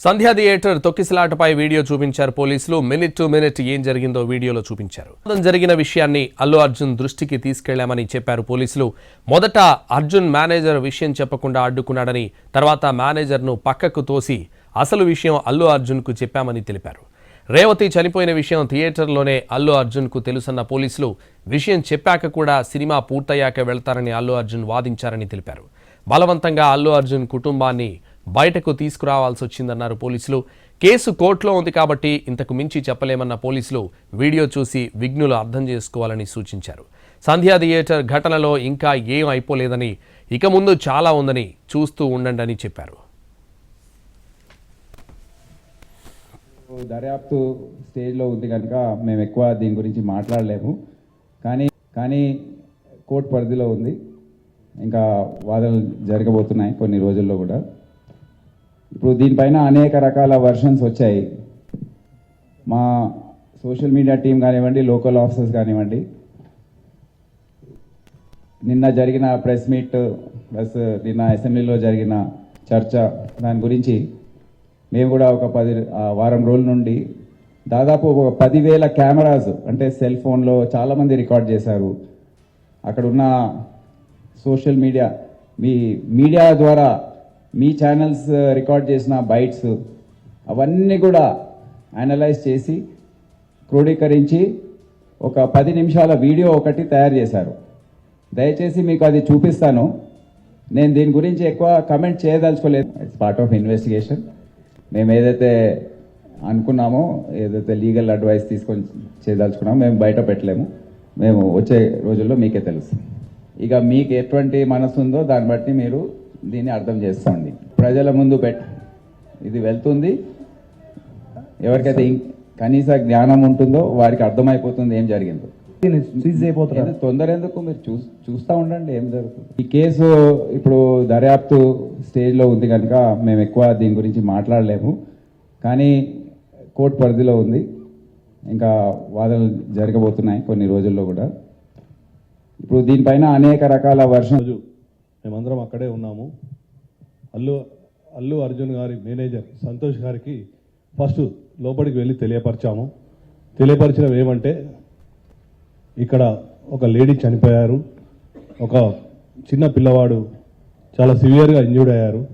సంధ్యా theatre తొక్కిసలాటపై video చూపించారు పోలీసులు. Minute to minute ఏం జరిగిందో వీడియోలో చూపించారు. జరిగిన విషయాన్ని అల్లు అర్జున్ దృష్టికి తీసుకెళ్ళామని చెప్పారు పోలీసులు. మొదట అర్జున్ మేనేజర్ విషయం చెప్పకుండా అడ్డుకున్నాడని తర్వాత మేనేజర్ను పక్కకు తోసి అసలు విషయం అల్లు అర్జున్కు చెప్పామని తెలిపారు. రేవతి చనిపోయిన విషయం థియేటర్లోనే అల్లు అర్జున్కు తెలుసన్న పోలీసులు విషయం చెప్పాక కూడా సినిమా పూర్తయ్యాక వెళ్తారని అల్లు అర్జున్ వాదించారని తెలిపారు. బలవంతంగా అల్లు అర్జున్ కుటుంబాన్ని బయటకు తీసుకురావాల్సి వచ్చిందన్నారు పోలీసులు. కేసు కోర్టులో ఉంది కాబట్టి ఇంతకు మించి చెప్పలేమన్న పోలీసులు వీడియో చూసి విఘ్నులు అర్థం చేసుకోవాలని సూచించారు. సంధ్యా థియేటర్ ఘటనలో ఇంకా ఏం అయిపోలేదని ఇక ముందు చాలా ఉందని చూస్తూ ఉండండి అని చెప్పారు. దర్యాప్తు స్టేజ్లో ఉంది కనుక మేము ఎక్కువ దీని గురించి మాట్లాడలేము. కానీ కానీ కోర్టు పరిధిలో ఉంది. ఇంకా వాదనలు జరగబోతున్నాయి కొన్ని రోజుల్లో కూడా. ఇప్పుడు దీనిపైన అనేక రకాల వర్షన్స్ వచ్చాయి. మా సోషల్ మీడియా టీం కానివ్వండి లోకల్ ఆఫీసర్స్ కానివ్వండి నిన్న జరిగిన ప్రెస్ మీట్ ప్లస్ నిన్న అసెంబ్లీలో జరిగిన చర్చ దాని గురించి మేము కూడా ఒక పది వారం రోజుల నుండి దాదాపు ఒక పదివేల కెమెరాస్ అంటే సెల్ ఫోన్లో చాలామంది రికార్డ్ చేశారు. అక్కడ ఉన్న సోషల్ మీడియా మీ మీడియా ద్వారా మీ ఛానల్స్ రికార్డ్ uh, చేసిన బైట్స్ అవన్నీ కూడా అనలైజ్ చేసి క్రోడీకరించి ఒక పది నిమిషాల వీడియో ఒకటి తయారు చేశారు. దయచేసి మీకు అది చూపిస్తాను. నేను దీని గురించి ఎక్కువ కమెంట్ చేయదలుచుకోలేదు. ఇట్స్ పార్ట్ ఆఫ్ ఇన్వెస్టిగేషన్ మేము ఏదైతే అనుకున్నామో ఏదైతే లీగల్ అడ్వైస్ తీసుకొని చేయదలుచుకున్నామో మేము బయట పెట్టలేము. మేము వచ్చే రోజుల్లో మీకే తెలుసు. ఇక మీకు ఎటువంటి మనసు ఉందో దాన్ని బట్టి మీరు దీన్ని అర్థం చేసుకోండి. ప్రజల ముందు పెట్ ఇది వెళ్తుంది. ఎవరికైతే కనీస జ్ఞానం ఉంటుందో వారికి అర్థమైపోతుంది ఏం జరిగిందో. సీజ్ అయిపోతున్నారు తొందర ఎందుకు? మీరు చూ చూస్తూ ఉండండి ఏం జరుగుతుంది. ఈ కేసు ఇప్పుడు దర్యాప్తు స్టేజ్లో ఉంది కనుక మేము ఎక్కువ దీని గురించి మాట్లాడలేము. కానీ కోర్టు పరిధిలో ఉంది. ఇంకా వాదనలు జరగబోతున్నాయి కొన్ని రోజుల్లో కూడా. ఇప్పుడు దీనిపైన అనేక రకాల వర్షం మేమందరం అక్కడే ఉన్నాము. అల్లు అల్లు అర్జున్ గారి మేనేజర్ సంతోష్ గారికి ఫస్ట్ లోపలికి వెళ్ళి తెలియపరిచాము. తెలియపరిచినవి ఏమంటే ఇక్కడ ఒక లేడీ చనిపోయారు. ఒక చిన్న పిల్లవాడు చాలా సివియర్గా ఇంజూర్డ్ అయ్యారు.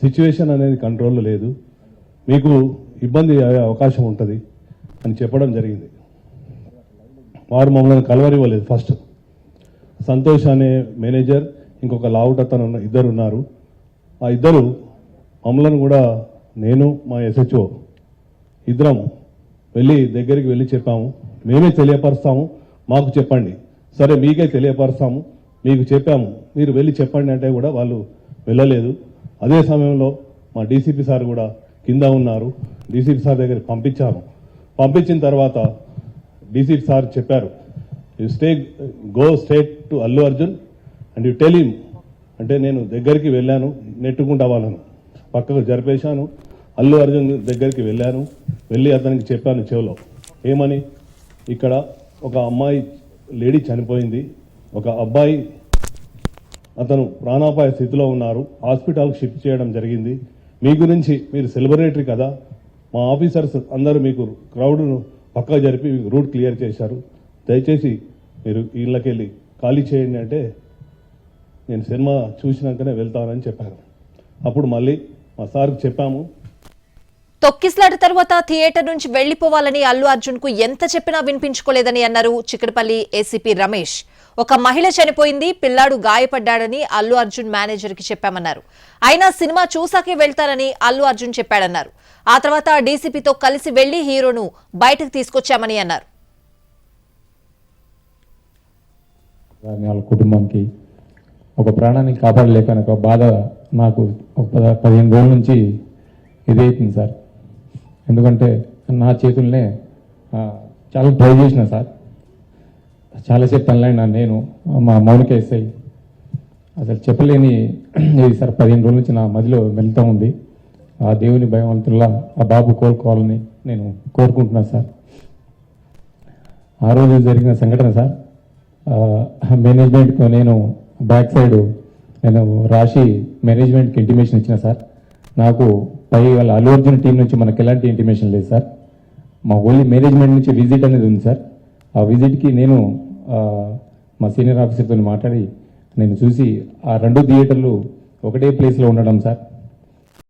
సిచ్యువేషన్ అనేది కంట్రోల్లో లేదు. మీకు ఇబ్బంది అయ్యే అవకాశం ఉంటుంది అని చెప్పడం జరిగింది. వారు మమ్మల్ని కలవరివ్వలేదు ఫస్ట్. సంతోష్ అనే మేనేజర్ ఇంకొక లావుట తన ఉన్న- ఇద్దరు ఉన్నారు. ఆ ఇద్దరు మమ్మలను కూడా నేను మా ఎస్హెచ్ఓ ఇద్దరం వెళ్ళి దగ్గరికి వెళ్ళి చెప్పాము. మేమే తెలియపరుస్తాము మాకు చెప్పండి. సరే మీకే తెలియపరుస్తాము మీకు చెప్పాము. మీరు వెళ్ళి చెప్పండి అంటే కూడా వాళ్ళు వెళ్ళలేదు. అదే సమయంలో మా డీసీపీ సార్ కూడా కింద ఉన్నారు. డీసీపీ సార్ దగ్గరికి పంపించాము. పంపించిన తర్వాత డీసీపీ సార్ చెప్పారు you stay go state to Allu Arjun and you tell him అంటే నేను దగ్గరికి వెళ్ళాను నెట్టుకుంటా వాళ్ళను. పక్కకు జరిపేశాను అల్లు అర్జున్ దగ్గరికి వెళ్ళాను వెళ్ళి అతనికి చెప్పాను చెవిలో. ఏమని? ఇక్కడ ఒక అమ్మాయి లేడీ చనిపోయింది ఒక అబ్బాయి అతను ప్రాణాపాయ స్థితిలో ఉన్నారు హాస్పిటల్కి షిఫ్ట్ చేయడం జరిగింది. మీ గురించి మీరు సెలబ్రేటరీ కదా? మా ఆఫీసర్స్ అందరూ మీకు క్రౌడ్ను పక్క జరిపి రూట్ క్లియర్ చేశారు. దయచేసి మీరు ఇళ్ళకెళ్ళి ఖాళీ చేయండి అంటే నేను సినిమా చూసినాకనే వెళ్తానని చెప్పాను అప్పుడు మళ్ళీ మా సార్కి చెప్పాము. తొక్కిస్లాట తర్వాత థియేటర్ నుంచి వెళ్ళిపోవాలని అల్లు అర్జున్కు ఎంత చెప్పినా వినిపించుకోలేదని అన్నారు చిక్కడపల్లి ఏసీపీ రమేష్. ఒక మహిళ చనిపోయింది పిల్లాడు గాయపడ్డాడని అల్లు అర్జున్ మేనేజర్కి చెప్పామన్నారు. అయినా సినిమా చూసాకే వెళ్తారని అల్లు అర్జున్ చెప్పాడన్నారు. ఆ తర్వాత డీసీపీతో కలిసి వెళ్ళి హీరోను బయటకు తీసుకొచ్చామని అన్నారు. కానీ వాళ్ళ కుటుంబానికి. ఒక ప్రాణాన్ని కాపాడలేకని ఒక బాధ నాకు ఒక పద- పదిహేను రోజుల నుంచి ఇదైతుంది సార్. ఎందుకంటే నా చేతుల్నే చాలా ట్రై చేసిన సార్. చాలాసేపు పనులైనా నేను మా మౌనిక ఎస్ఐ. అసలు చెప్పలేని ఇది సార్ పదిహేను రోజుల నుంచి నా మదిలో వెళ్తూ ఉంది. ఆ దేవుని భయవంతుల్లా ఆ బాబు కోలుకోవాలని నేను కోరుకుంటున్నాను సార్. ఆ రోజు జరిగిన సంఘటన సార్ మేనేజ్మెంట్కు నేను బ్యాక్ సైడ్ నేను రాసి మేనేజ్మెంట్కి ఇంటిమేషన్ ఇచ్చిన సార్. నాకు పై వాళ్ళ అల్లు అర్జున్ టీం నుంచి మనకు ఎలాంటి ఇంటిమేషన్ లేదు సార్. మా ఓన్లీ మేనేజ్మెంట్ నుంచి విజిట్ అనేది ఉంది సార్. ఆ విజిట్కి నేను మా సీనియర్ ఆఫీసర్తో మాట్లాడి నేను చూసి ఆ రెండు థియేటర్లు ఒకటే ప్లేస్లో ఉండడం సార్.